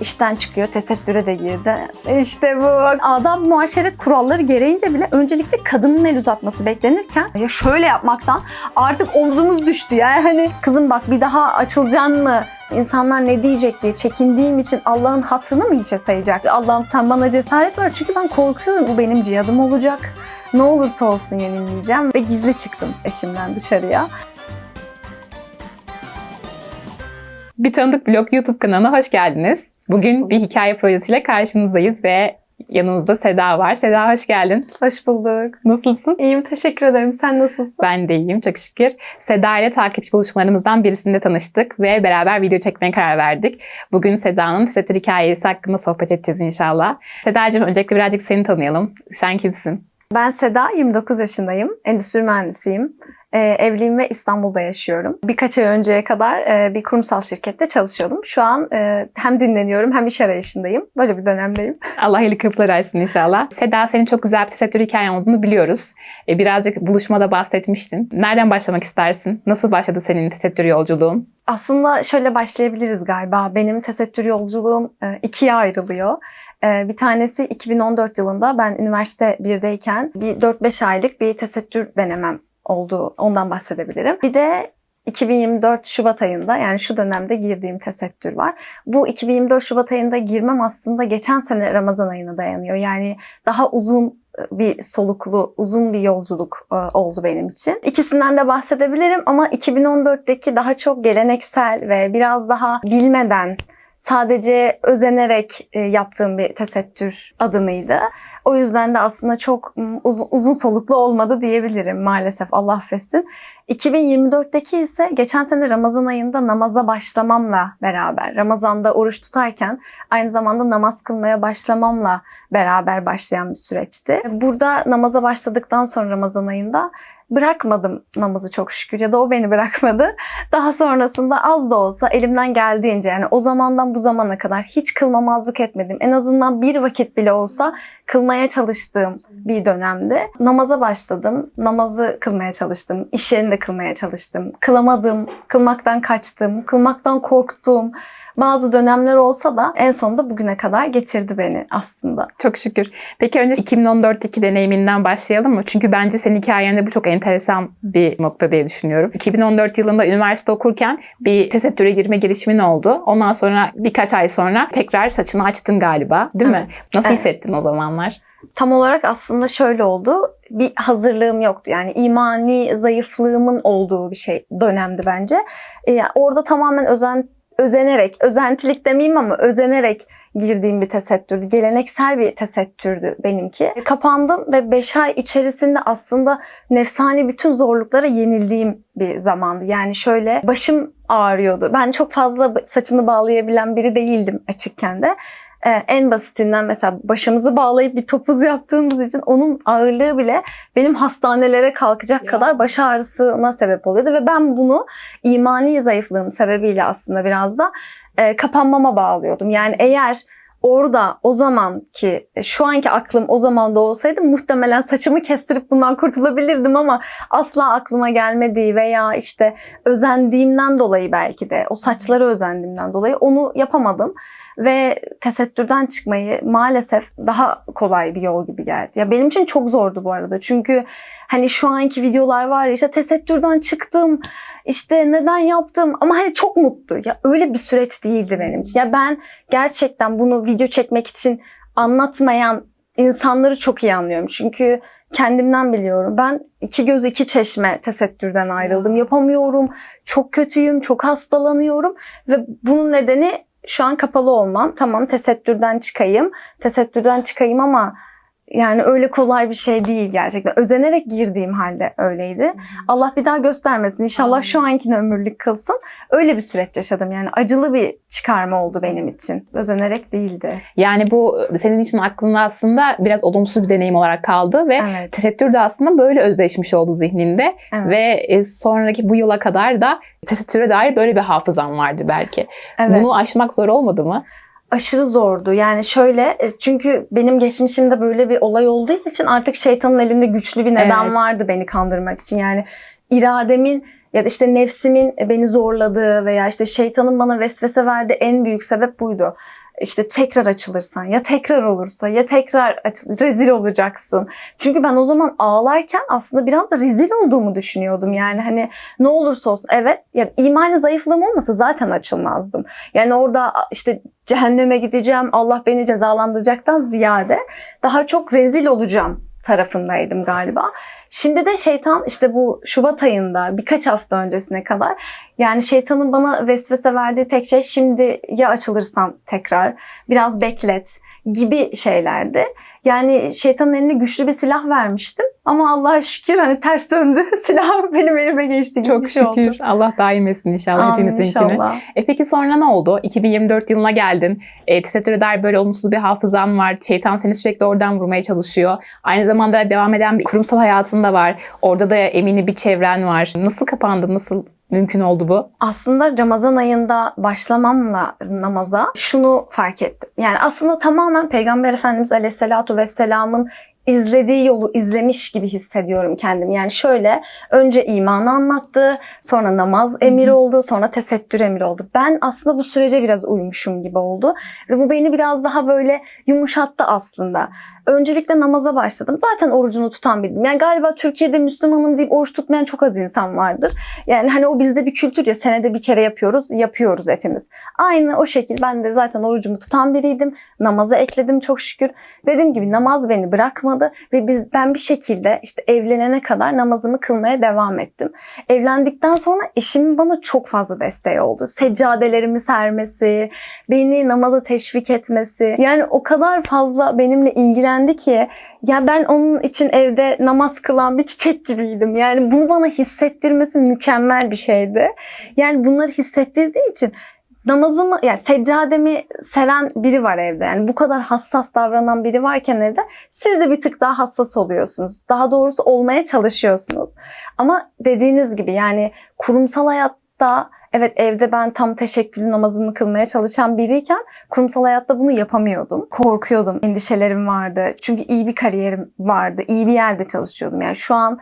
İşten çıkıyor, tesettüre de girdi. İşte bu. Adab muaşeret kuralları gereğince bile öncelikle kadının el uzatması beklenirken ya şöyle yapmaktan artık omzumuz düştü ya. Yani kızım bak bir daha açılacaksın mı? İnsanlar ne diyecek diye çekindiğim için Allah'ın hatırını mı hiçe sayacak? Allah'ım sen bana cesaret ver çünkü ben korkuyorum. Bu benim cihadım olacak. Ne olursa olsun yenilmeyeceğim ve gizli çıktım eşimden dışarıya. Bir Tanıdık Blog YouTube kanalına hoş geldiniz. Bugün bir hikaye projesiyle karşınızdayız ve yanımızda Seda var. Seda hoş geldin. Hoş bulduk. Nasılsın? İyiyim teşekkür ederim. Sen nasılsın? Ben de iyiyim çok şükür. Seda ile takipçi buluşmalarımızdan birisinde tanıştık ve beraber video çekmeye karar verdik. Bugün Seda'nın tesettür hikayesi hakkında sohbet edeceğiz inşallah. Sedacığım öncelikle birazcık seni tanıyalım. Sen kimsin? Ben Seda, 29 yaşındayım. Endüstri mühendisiyim. Ee, evliyim ve İstanbul'da yaşıyorum. Birkaç ay önceye kadar e, bir kurumsal şirkette çalışıyordum. Şu an e, hem dinleniyorum hem iş arayışındayım. Böyle bir dönemdeyim. Allah iyilik kapıları açsın inşallah. Seda senin çok güzel bir tesettür hikayen olduğunu biliyoruz. E, birazcık buluşmada bahsetmiştin. Nereden başlamak istersin? Nasıl başladı senin tesettür yolculuğun? Aslında şöyle başlayabiliriz galiba. Benim tesettür yolculuğum e, ikiye ayrılıyor. E, Bir tanesi 2014 yılında ben üniversite 1'deyken bir 4-5 aylık bir tesettür denemem oldu. Ondan bahsedebilirim. Bir de 2024 Şubat ayında yani şu dönemde girdiğim tesettür var. Bu 2024 Şubat ayında girmem aslında geçen sene Ramazan ayına dayanıyor. Yani daha uzun bir soluklu, uzun bir yolculuk e, oldu benim için. İkisinden de bahsedebilirim ama 2014'teki daha çok geleneksel ve biraz daha bilmeden sadece özenerek e, yaptığım bir tesettür adımıydı. O yüzden de aslında çok uzun, uzun soluklu olmadı diyebilirim maalesef Allah affetsin. 2024'teki ise geçen sene Ramazan ayında namaza başlamamla beraber, Ramazan'da oruç tutarken aynı zamanda namaz kılmaya başlamamla beraber başlayan bir süreçti. Burada namaza başladıktan sonra Ramazan ayında bırakmadım namazı çok şükür ya da o beni bırakmadı. Daha sonrasında az da olsa elimden geldiğince yani o zamandan bu zamana kadar hiç kılmamazlık etmedim. En azından bir vakit bile olsa kılmaya çalıştığım bir dönemde namaza başladım. Namazı kılmaya çalıştım. İş yerinde kılmaya çalıştım. Kılamadım, kılmaktan kaçtım, kılmaktan korktum. Bazı dönemler olsa da en sonunda bugüne kadar getirdi beni aslında. Çok şükür. Peki önce 2014'teki deneyiminden başlayalım mı? Çünkü bence senin hikayende bu çok enteresan bir nokta diye düşünüyorum. 2014 yılında üniversite okurken bir tesettüre girme girişimin oldu. Ondan sonra birkaç ay sonra tekrar saçını açtın galiba değil mi? Nasıl Evet. hissettin o zamanlar? Tam olarak aslında şöyle oldu. Bir hazırlığım yoktu. Yani imani zayıflığımın olduğu bir şey dönemdi bence. Ee, orada tamamen özen özenerek, özentilik demeyeyim ama özenerek girdiğim bir tesettürdü. Geleneksel bir tesettürdü benimki. Kapandım ve 5 ay içerisinde aslında nefsani bütün zorluklara yenildiğim bir zamandı. Yani şöyle başım ağrıyordu. Ben çok fazla saçını bağlayabilen biri değildim açıkken de. Ee, en basitinden mesela başımızı bağlayıp bir topuz yaptığımız için onun ağırlığı bile benim hastanelere kalkacak Ya. kadar baş ağrısına sebep oluyordu ve ben bunu imani zayıflığım sebebiyle aslında biraz da e, kapanmama bağlıyordum. Yani eğer orada o zaman ki e, şu anki aklım o zaman da olsaydı muhtemelen saçımı kestirip bundan kurtulabilirdim ama asla aklıma gelmediği veya işte özendiğimden dolayı belki de o saçlara özendiğimden dolayı onu yapamadım ve tesettürden çıkmayı maalesef daha kolay bir yol gibi geldi. Ya benim için çok zordu bu arada. Çünkü hani şu anki videolar var ya işte tesettürden çıktım, işte neden yaptım ama hani çok mutlu. Ya öyle bir süreç değildi benim için. Ya ben gerçekten bunu video çekmek için anlatmayan insanları çok iyi anlıyorum. Çünkü kendimden biliyorum. Ben iki göz iki çeşme tesettürden ayrıldım. Yapamıyorum. Çok kötüyüm. Çok hastalanıyorum. Ve bunun nedeni şu an kapalı olmam. Tamam tesettürden çıkayım. Tesettürden çıkayım ama yani öyle kolay bir şey değil gerçekten. Özenerek girdiğim halde öyleydi. Allah bir daha göstermesin. İnşallah Amin. şu ankine ömürlük kılsın. Öyle bir süreç yaşadım. Yani acılı bir çıkarma oldu benim için. Özenerek değildi. Yani bu senin için aklında aslında biraz olumsuz bir deneyim olarak kaldı ve Evet. tesettür de aslında böyle özleşmiş oldu zihninde evet. ve e, sonraki bu yıla kadar da tesettüre dair böyle bir hafızan vardı belki. evet. Bunu aşmak zor olmadı mı? Aşırı zordu. Yani şöyle e, çünkü benim geçmişimde böyle bir olay olduğu için artık şeytanın elinde güçlü bir neden Evet. vardı beni kandırmak için. Yani irademin ya da işte nefsimin beni zorladığı veya işte şeytanın bana vesvese verdiği en büyük sebep buydu. İşte tekrar açılırsan ya tekrar olursa ya tekrar rezil olacaksın. Çünkü ben o zaman ağlarken aslında biraz da rezil olduğumu düşünüyordum. Yani hani ne olursa olsun evet yani imani zayıflığım olmasa zaten açılmazdım. Yani orada işte cehenneme gideceğim Allah beni cezalandıracaktan ziyade daha çok rezil olacağım tarafındaydım galiba. Şimdi de şeytan işte bu Şubat ayında birkaç hafta öncesine kadar yani şeytanın bana vesvese verdiği tek şey şimdi ya açılırsan tekrar biraz beklet gibi şeylerdi. Yani şeytanın eline güçlü bir silah vermiştim ama Allah'a şükür hani ters döndü. Silah benim elime geçti gibi Çok bir şey oldu. şükür. Allah daim etsin inşallah Amin hepimizinkini. inşallah. E peki sonra ne oldu? 2024 yılına geldin. E, tesettüre dair böyle olumsuz bir hafızan var. Şeytan seni sürekli oradan vurmaya çalışıyor. Aynı zamanda devam eden bir kurumsal hayatın da var. Orada da emini bir çevren var. Nasıl kapandı? Nasıl mümkün oldu bu? Aslında Ramazan ayında başlamamla namaza şunu fark ettim. Yani aslında tamamen Peygamber Efendimiz Aleyhisselatü Vesselam'ın izlediği yolu izlemiş gibi hissediyorum kendimi. Yani şöyle önce imanı anlattı, sonra namaz emiri oldu, sonra tesettür emiri oldu. Ben aslında bu sürece biraz uymuşum gibi oldu ve bu beni biraz daha böyle yumuşattı aslında. Öncelikle namaza başladım. Zaten orucunu tutan biriydim. Yani galiba Türkiye'de Müslümanım deyip oruç tutmayan çok az insan vardır. Yani hani o bizde bir kültür ya senede bir kere yapıyoruz, yapıyoruz hepimiz. Aynı o şekil ben de zaten orucumu tutan biriydim. Namaza ekledim çok şükür. Dediğim gibi namaz beni bırakmadı ve biz ben bir şekilde işte evlenene kadar namazımı kılmaya devam ettim. Evlendikten sonra eşimin bana çok fazla desteği oldu. Seccadelerimi sermesi, beni namaza teşvik etmesi. Yani o kadar fazla benimle ilgilendi ki ya ben onun için evde namaz kılan bir çiçek gibiydim. Yani bunu bana hissettirmesi mükemmel bir şeydi. Yani bunları hissettirdiği için namazımı yani seccademi seren biri var evde. Yani bu kadar hassas davranan biri varken evde siz de bir tık daha hassas oluyorsunuz. Daha doğrusu olmaya çalışıyorsunuz. Ama dediğiniz gibi yani kurumsal hayatta evet evde ben tam teşekkülü namazını kılmaya çalışan biriyken kurumsal hayatta bunu yapamıyordum. Korkuyordum, endişelerim vardı. Çünkü iyi bir kariyerim vardı, iyi bir yerde çalışıyordum. Yani şu an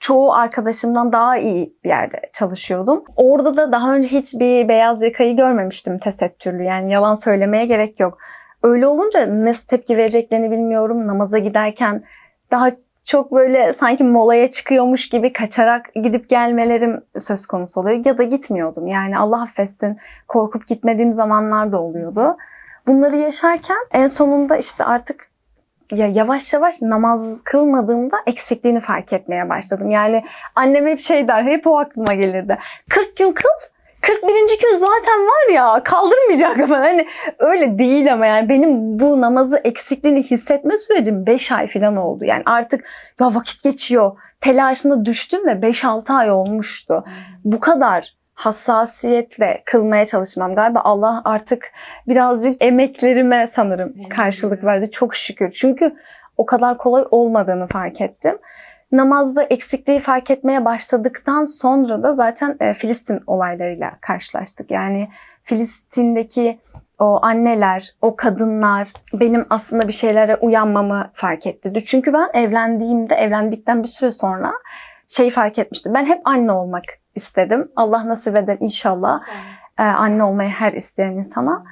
çoğu arkadaşımdan daha iyi bir yerde çalışıyordum. Orada da daha önce hiçbir beyaz yakayı görmemiştim tesettürlü. Yani yalan söylemeye gerek yok. Öyle olunca nasıl tepki vereceklerini bilmiyorum. Namaza giderken daha çok böyle sanki molaya çıkıyormuş gibi kaçarak gidip gelmelerim söz konusu oluyor. Ya da gitmiyordum. Yani Allah affetsin korkup gitmediğim zamanlar da oluyordu. Bunları yaşarken en sonunda işte artık ya yavaş yavaş namaz kılmadığımda eksikliğini fark etmeye başladım. Yani annem hep şey der, hep o aklıma gelirdi. 40 gün kıl, 41. gün zaten var ya kaldırmayacak ama hani öyle değil ama yani benim bu namazı eksikliğini hissetme sürecim 5 ay falan oldu. Yani artık ya vakit geçiyor telaşına düştüm ve 5-6 ay olmuştu. Bu kadar hassasiyetle kılmaya çalışmam. Galiba Allah artık birazcık emeklerime sanırım karşılık verdi. Çok şükür. Çünkü o kadar kolay olmadığını fark ettim. Namazda eksikliği fark etmeye başladıktan sonra da zaten e, Filistin olaylarıyla karşılaştık. Yani Filistin'deki o anneler, o kadınlar benim aslında bir şeylere uyanmamı fark etti. Çünkü ben evlendiğimde, evlendikten bir süre sonra şeyi fark etmiştim. Ben hep anne olmak istedim. Allah nasip eder inşallah e, anne olmayı her isteyen insana.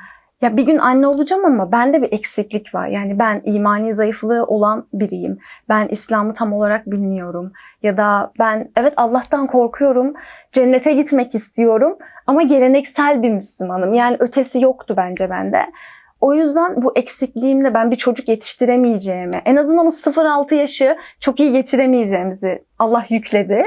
Ya bir gün anne olacağım ama bende bir eksiklik var. Yani ben imani zayıflığı olan biriyim. Ben İslam'ı tam olarak bilmiyorum. Ya da ben evet Allah'tan korkuyorum. Cennete gitmek istiyorum. Ama geleneksel bir Müslümanım. Yani ötesi yoktu bence bende. O yüzden bu eksikliğimle ben bir çocuk yetiştiremeyeceğimi, en azından o 0-6 yaşı çok iyi geçiremeyeceğimizi Allah yükledi.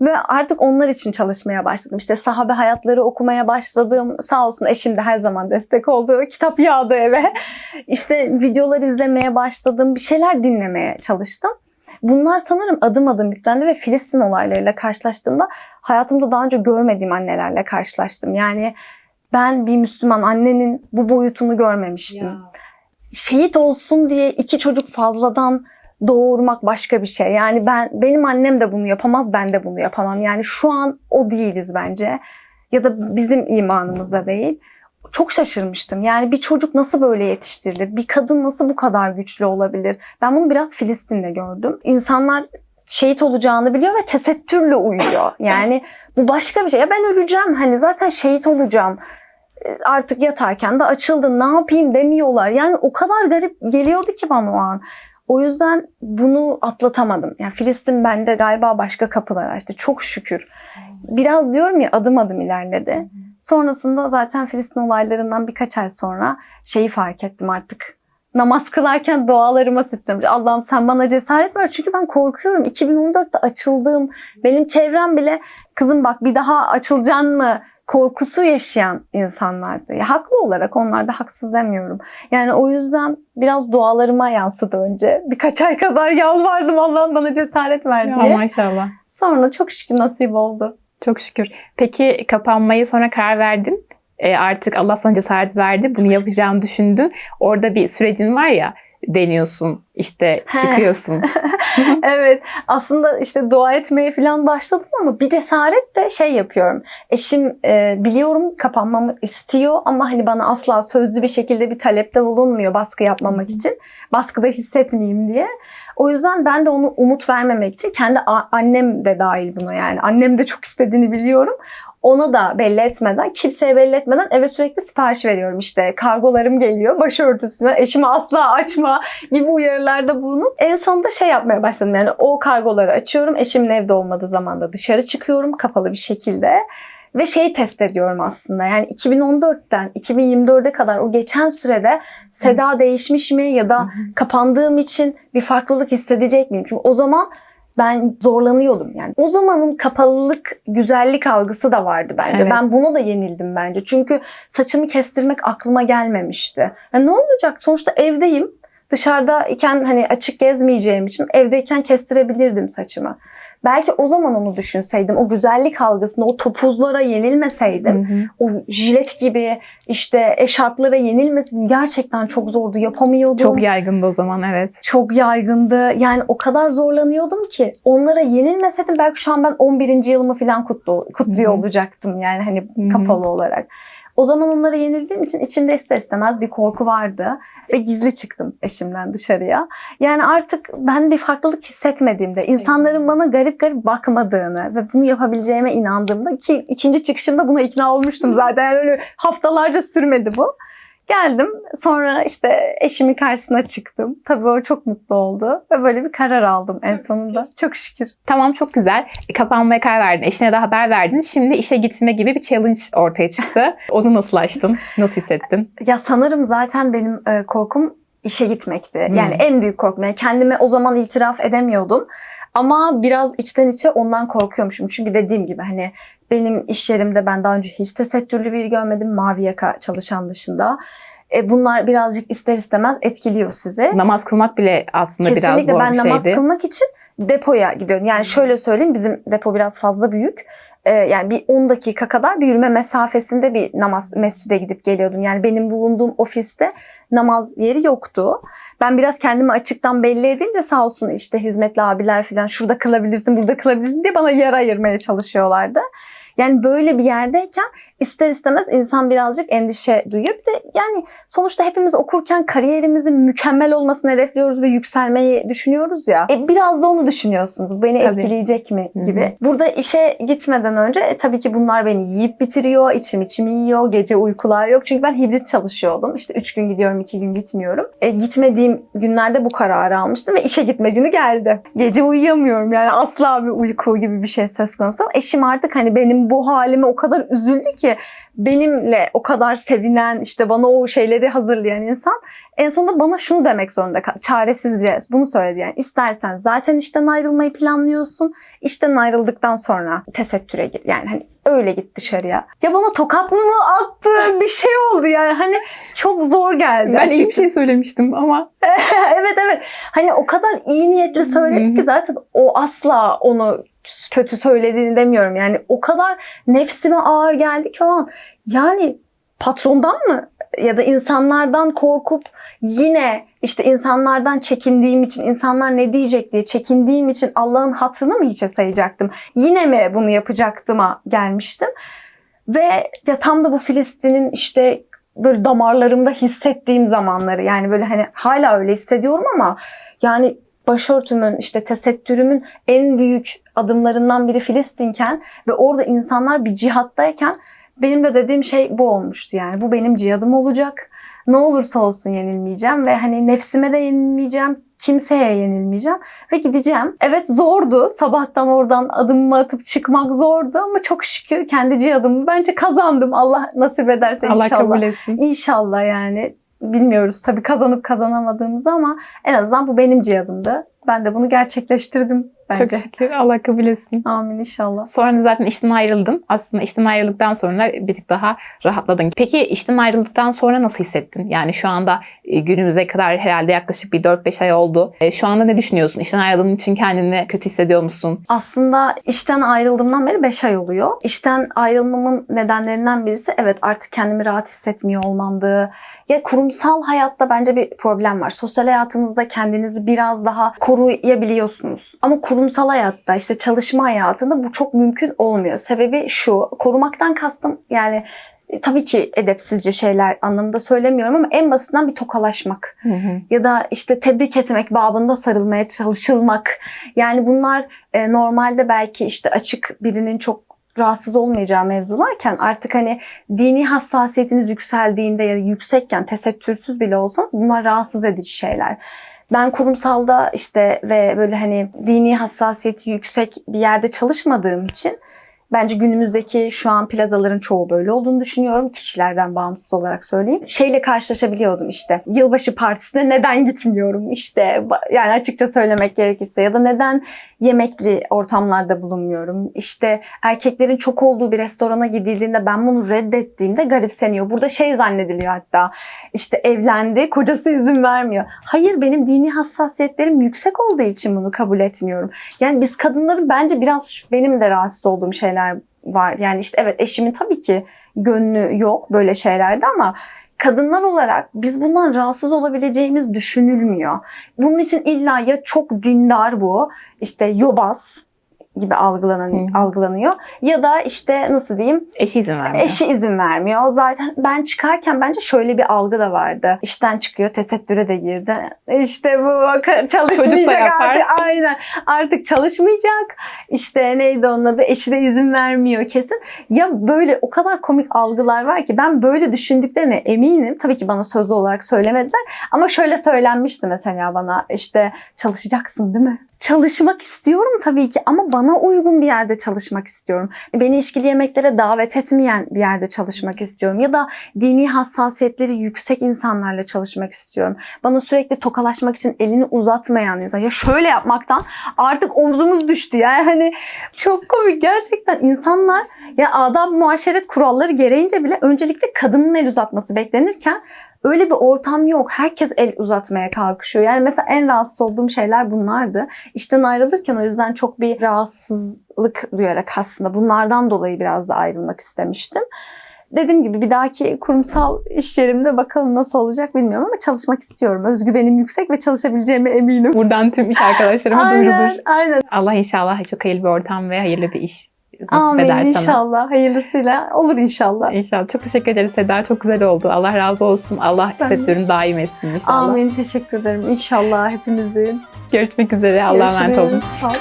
Ve artık onlar için çalışmaya başladım. İşte sahabe hayatları okumaya başladım. Sağ olsun eşim de her zaman destek oldu. Kitap yağdı eve. İşte videolar izlemeye başladım. Bir şeyler dinlemeye çalıştım. Bunlar sanırım adım adım yüklendi ve Filistin olaylarıyla karşılaştığımda hayatımda daha önce görmediğim annelerle karşılaştım. Yani ben bir Müslüman annenin bu boyutunu görmemiştim. Şehit olsun diye iki çocuk fazladan doğurmak başka bir şey. Yani ben benim annem de bunu yapamaz, ben de bunu yapamam. Yani şu an o değiliz bence. Ya da bizim imanımızda değil. Çok şaşırmıştım. Yani bir çocuk nasıl böyle yetiştirilir? Bir kadın nasıl bu kadar güçlü olabilir? Ben bunu biraz Filistin'de gördüm. İnsanlar şehit olacağını biliyor ve tesettürle uyuyor. Yani bu başka bir şey. Ya ben öleceğim hani zaten şehit olacağım. e, artık yatarken de açıldı ne yapayım demiyorlar. Yani o kadar garip geliyordu ki bana o an. O yüzden bunu atlatamadım. Yani Filistin bende galiba başka kapılar açtı. Çok şükür. Biraz diyorum ya adım adım ilerledi. Sonrasında zaten Filistin olaylarından birkaç ay sonra şeyi fark ettim artık. Namaz kılarken dualarıma sıçramış. Allah'ım sen bana cesaret ver. Çünkü ben korkuyorum. 2014'te açıldığım, benim çevrem bile kızım bak bir daha açılacaksın mı korkusu yaşayan insanlardı. Ya, haklı olarak onlar da haksız demiyorum. Yani o yüzden biraz dualarıma yansıdı önce. Birkaç ay kadar yalvardım Allah'ım bana cesaret ver Ya diye. maşallah. Sonra çok şükür nasip oldu. Çok şükür. Peki kapanmayı sonra karar verdin. E, artık Allah sana cesaret verdi. Bunu yapacağını düşündün. Orada bir sürecin var ya deniyorsun işte çıkıyorsun. evet aslında işte dua etmeye falan başladım ama bir cesaret de şey yapıyorum. Eşim e, biliyorum kapanmamı istiyor ama hani bana asla sözlü bir şekilde bir talepte bulunmuyor baskı yapmamak için. Baskıda hissetmeyeyim diye. O yüzden ben de onu umut vermemek için kendi annem de dahil buna yani. Annem de çok istediğini biliyorum. Ona da belli etmeden, kimseye belli etmeden eve sürekli sipariş veriyorum işte. Kargolarım geliyor, başörtüsü falan. Asla açma gibi uyarılarda bulunup en sonunda şey yapmaya başladım. Yani o kargoları açıyorum. Eşimin evde olmadığı zaman da dışarı çıkıyorum kapalı bir şekilde. Ve şeyi test ediyorum aslında. Yani 2014'ten 2024'e kadar o geçen sürede Seda değişmiş mi ya da kapandığım için bir farklılık hissedecek miyim? Çünkü o zaman ben zorlanıyordum yani. O zamanın kapalılık, güzellik algısı da vardı bence. Evet. Ben buna da yenildim bence. Çünkü saçımı kestirmek aklıma gelmemişti. Ya ne olacak? Sonuçta evdeyim. Dışarıdayken hani açık gezmeyeceğim için evdeyken kestirebilirdim saçımı. Belki o zaman onu düşünseydim, o güzellik algısına, o topuzlara yenilmeseydim, Hı hı. o jilet gibi işte eşarplara yenilmeseydim gerçekten çok zordu, yapamıyordum. Çok yaygındı o zaman evet. çok yaygındı. Yani o kadar zorlanıyordum ki onlara yenilmeseydim belki şu an ben 11. yılımı falan kutlu, kutluyor Hı hı. olacaktım yani hani Hı hı. kapalı olarak. O zaman onlara yenildiğim için içimde ister istemez bir korku vardı ve gizli çıktım eşimden dışarıya. Yani artık ben bir farklılık hissetmediğimde, insanların bana garip garip bakmadığını ve bunu yapabileceğime inandığımda ki ikinci çıkışımda buna ikna olmuştum zaten. Yani öyle haftalarca sürmedi bu. Geldim sonra işte eşimin karşısına çıktım. Tabii o çok mutlu oldu ve böyle bir karar aldım en Çok sonunda. Çok şükür. Tamam çok güzel. E, Kapanmaya karar verdin. Eşine de haber verdin. Şimdi işe gitme gibi bir challenge ortaya çıktı. Onu nasıl açtın? Nasıl hissettin? Ya sanırım zaten benim e, korkum işe gitmekti. Hmm. Yani en büyük korkum. Yani kendime o zaman itiraf edemiyordum. Ama biraz içten içe ondan korkuyormuşum. Çünkü dediğim gibi hani benim iş yerimde ben daha önce hiç tesettürlü biri görmedim. Mavi yaka çalışan dışında. E, bunlar birazcık ister istemez etkiliyor sizi. Namaz kılmak bile aslında biraz Kesinlikle zor ben bir namaz şeydi. kılmak için depoya gidiyorum. Yani şöyle söyleyeyim bizim depo biraz fazla büyük. Ee, yani bir 10 dakika kadar bir yürüme mesafesinde bir namaz mescide gidip geliyordum. Yani benim bulunduğum ofiste namaz yeri yoktu. Ben biraz kendimi açıktan belli edince sağ olsun işte hizmetli abiler falan şurada kılabilirsin, burada kılabilirsin diye bana yer ayırmaya çalışıyorlardı. Yani böyle bir yerdeyken ister istemez insan birazcık endişe duyuyor. Bir de yani sonuçta hepimiz okurken kariyerimizin mükemmel olmasını hedefliyoruz ve yükselmeyi düşünüyoruz ya. E, biraz da onu düşünüyorsunuz. Bu Beni Tabii. etkileyecek mi gibi. Burada işe gitmeden önce e, tabii ki bunlar beni yiyip bitiriyor. içim içimi yiyor. Gece uykular yok. Çünkü ben hibrit çalışıyordum. İşte 3 gün gidiyorum, 2 gün gitmiyorum. E, gitmediğim günlerde bu kararı almıştım ve işe gitme günü geldi. Gece uyuyamıyorum yani asla bir uyku gibi bir şey söz konusu. Eşim artık hani benim bu halime o kadar üzüldü ki benimle o kadar sevinen işte bana o şeyleri hazırlayan insan en sonunda bana şunu demek zorunda kaldı. Çaresizce bunu söyledi yani. İstersen zaten işten ayrılmayı planlıyorsun. İşten ayrıldıktan sonra tesettüre gir. Yani hani öyle git dışarıya. Ya bana tokat mı attı? Bir şey oldu yani. Hani çok zor geldi. Ben iyi bir şey söylemiştim ama evet evet. Hani o kadar iyi niyetli söyledi ki zaten o asla onu kötü söylediğini demiyorum. Yani o kadar nefsime ağır geldi ki o an. Yani patrondan mı ya da insanlardan korkup yine işte insanlardan çekindiğim için insanlar ne diyecek diye çekindiğim için Allah'ın hatırını mı hiçe sayacaktım? Yine mi bunu yapacaktım'a gelmiştim. Ve ya tam da bu Filistin'in işte böyle damarlarımda hissettiğim zamanları yani böyle hani hala öyle hissediyorum ama yani başörtümün işte tesettürümün en büyük adımlarından biri Filistinken ve orada insanlar bir cihattayken Benim de dediğim şey bu olmuştu yani. Bu benim cihadım olacak. Ne olursa olsun yenilmeyeceğim ve hani nefsime de yenilmeyeceğim. Kimseye yenilmeyeceğim ve gideceğim. Evet zordu. Sabahtan oradan adımımı atıp çıkmak zordu ama çok şükür kendi cihadımı bence kazandım. Allah nasip ederse Allah inşallah. kabul etsin. İnşallah yani. Bilmiyoruz tabii kazanıp kazanamadığımızı ama en azından bu benim cihadımdı. Ben de bunu gerçekleştirdim bence. Çok şükür. Allah kabul etsin. Amin inşallah. Sonra zaten işten ayrıldın. Aslında işten ayrıldıktan sonra bir tık daha rahatladın. Peki işten ayrıldıktan sonra nasıl hissettin? Yani şu anda e, günümüze kadar herhalde yaklaşık bir 4-5 ay oldu. E, Şu anda ne düşünüyorsun? İşten ayrıldığın için kendini kötü hissediyor musun? Aslında işten ayrıldığımdan beri 5 ay oluyor. İşten ayrılmamın nedenlerinden birisi evet artık kendimi rahat hissetmiyor olmamdı. Ya kurumsal hayatta bence bir problem var. Sosyal hayatınızda kendinizi biraz daha koruyabiliyorsunuz. Ama kurumsal hayatta işte çalışma hayatında bu çok mümkün olmuyor. Sebebi şu. Korumaktan kastım yani e, tabii ki edepsizce şeyler anlamında söylemiyorum ama en basitinden bir tokalaşmak ya da işte tebrik etmek babında sarılmaya çalışılmak. Yani bunlar e, normalde belki işte açık birinin çok rahatsız olmayacağı mevzularken artık hani dini hassasiyetiniz yükseldiğinde ya da yüksekken tesettürsüz bile olsanız bunlar rahatsız edici şeyler. Ben kurumsalda işte ve böyle hani dini hassasiyeti yüksek bir yerde çalışmadığım için Bence günümüzdeki şu an plazaların çoğu böyle olduğunu düşünüyorum. Kişilerden bağımsız olarak söyleyeyim. Şeyle karşılaşabiliyordum işte. Yılbaşı partisine neden gitmiyorum? İşte yani açıkça söylemek gerekirse ya da neden yemekli ortamlarda bulunmuyorum? İşte erkeklerin çok olduğu bir restorana gidildiğinde ben bunu reddettiğimde garipseniyor. Burada şey zannediliyor hatta. İşte evlendi, kocası izin vermiyor. Hayır benim dini hassasiyetlerim yüksek olduğu için bunu kabul etmiyorum. Yani biz kadınların bence biraz benim de rahatsız olduğum şeyler var. Yani işte evet eşimin tabii ki gönlü yok böyle şeylerde ama kadınlar olarak biz bundan rahatsız olabileceğimiz düşünülmüyor. Bunun için illa ya çok dindar bu, işte yobaz gibi algılanan, Hı. algılanıyor ya da işte nasıl diyeyim Eşi izin vermiyor. Eşi izin vermiyor. O zaten ben çıkarken bence şöyle bir algı da vardı. İşten çıkıyor, tesettüre de girdi. İşte bu çalışmayacak Çocuk da yapar. artık. Aynen. Artık çalışmayacak. İşte neydi onun adı? Eşi de izin vermiyor kesin. Ya böyle o kadar komik algılar var ki ben böyle düşündüklerine eminim. Tabii ki bana sözlü olarak söylemediler. Ama şöyle söylenmişti mesela bana işte çalışacaksın değil mi? Çalışmak istiyorum tabii ki ama bana uygun bir yerde çalışmak istiyorum. Beni işkili yemeklere davet etmeyen bir yerde çalışmak istiyorum. Ya da dini hassasiyetleri yüksek insanlarla çalışmak istiyorum. Bana sürekli tokalaşmak için elini uzatmayan insan. Ya şöyle yapmaktan artık omzumuz düştü ya. Yani çok komik gerçekten insanlar ya adab muaşeret kuralları gereğince bile öncelikle kadının el uzatması beklenirken öyle bir ortam yok. Herkes el uzatmaya kalkışıyor. Yani mesela en rahatsız olduğum şeyler bunlardı. İşten ayrılırken o yüzden çok bir rahatsızlık duyarak aslında bunlardan dolayı biraz da ayrılmak istemiştim. Dediğim gibi bir dahaki kurumsal iş yerimde bakalım nasıl olacak bilmiyorum ama çalışmak istiyorum. Özgüvenim yüksek ve çalışabileceğime eminim. Buradan tüm iş arkadaşlarıma Aynen, duyurulur. aynen. Allah inşallah çok hayırlı bir ortam ve hayırlı bir iş nasip Amin eder sana. inşallah. Hayırlısıyla olur inşallah. İnşallah. Çok teşekkür ederiz Seda. Çok güzel oldu. Allah razı olsun. Allah sektörünü daim etsin inşallah. Amin. Teşekkür ederim. İnşallah hepimizin. Görüşmek üzere. Allah'a emanet olun. Sağ ol.